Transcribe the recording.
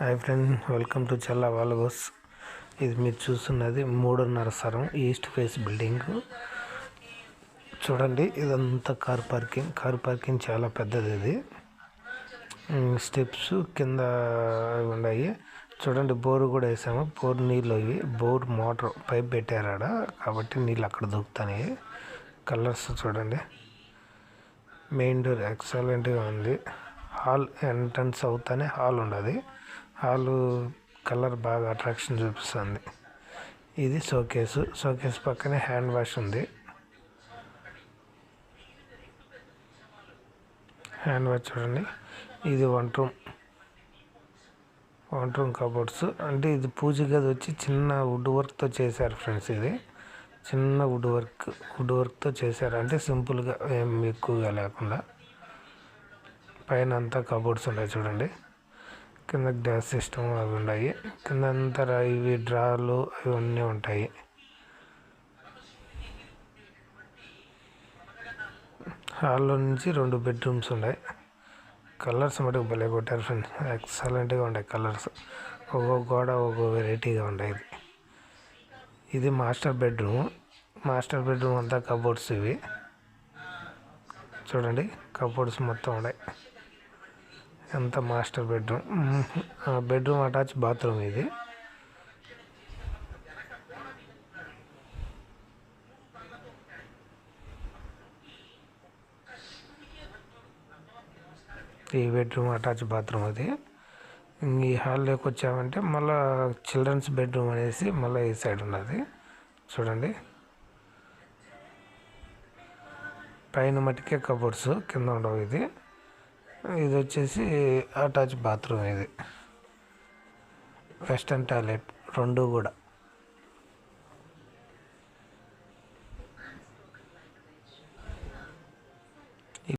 Hi friend welcome to Challa vlogs ఇది మీరు చూస్తున్నది మూడున్నర సరం ఈస్ట్ ఫేస్ బిల్డింగ్ చూడండి ఇదంతా కార్ పార్కింగ్. కార్ పార్కింగ్ చాలా పెద్దది ఇది. స్టెప్స్ కింద ఉన్నాయి. చూడండి బోరు కూడా వేసాము. బోర్ నీళ్ళు అవి. బోర్ మోటార్ పైప్ పెట్టారాడ కాబట్టి నీళ్ళు అక్కడ దొరుకుతాయి. కలర్స్ చూడండి. మెయిన్ డోర్ ఎక్సలెంట్గా ఉంది. హాల్ ఎంట్రన్స్ అవుతానే హాల్ ఉండదు. హాల్ కలర్ బాగా అట్రాక్షన్ చూపిస్తుంది. ఇది షోకేసు. షోకేస్ పక్కనే హ్యాండ్ వాష్ ఉంది. హ్యాండ్ వాష్ చూడండి. ఇది one room. One room cupboards. అంటే ఇది పూజ గది వచ్చి చిన్న వుడ్ వర్క్తో చేశారు ఫ్రెండ్స్ ఇది. చిన్న వుడ్ వర్క్ వుడ్ వర్క్తో చేశారు. అంటే సింపుల్గా ఏం ఎక్కువగా లేకుండా. పైన అంతా కబోర్డ్స్ ఉన్నాయి చూడండి. కింద గ్యాస్ సిస్టమ్ అవి ఉన్నాయి. కింద అంతా ఇవి డ్రాలు అవన్నీ ఉంటాయి. హాల్లో నుంచి రెండు బెడ్రూమ్స్ ఉన్నాయి. కలర్స్ మటుకు భలే కొట్టారు ఫ్రెండ్స్. ఎక్సలెంట్గా ఉన్నాయి కలర్స్. ఒక్కో గోడ ఒక్కో వెరైటీగా ఉన్నాయి ఇది. ఇది మాస్టర్ బెడ్రూమ్. మాస్టర్ బెడ్రూమ్ అంతా కబోర్డ్స్ ఇవి. చూడండి కబోర్డ్స్ మొత్తం ఉన్నాయి. ఎంత master bedroom? Bedroom attach bathroom ఇది. ఈ బెడ్రూమ్ అటాచ్ బాత్రూమ్ అది. ఈ హాల్లోకి వచ్చామంటే మళ్ళీ చిల్డ్రన్స్ బెడ్రూమ్ అనేసి మళ్ళీ ఈ సైడ్ ఉన్నది. చూడండి. పైన మట్టికే కబోర్డ్స్ కింద ఉండవు ఇది. ఇది వచ్చేసి అటాచ్ బాత్రూమ్ ఇది. వెస్టర్న్ టాయిలెట్ రెండు కూడా.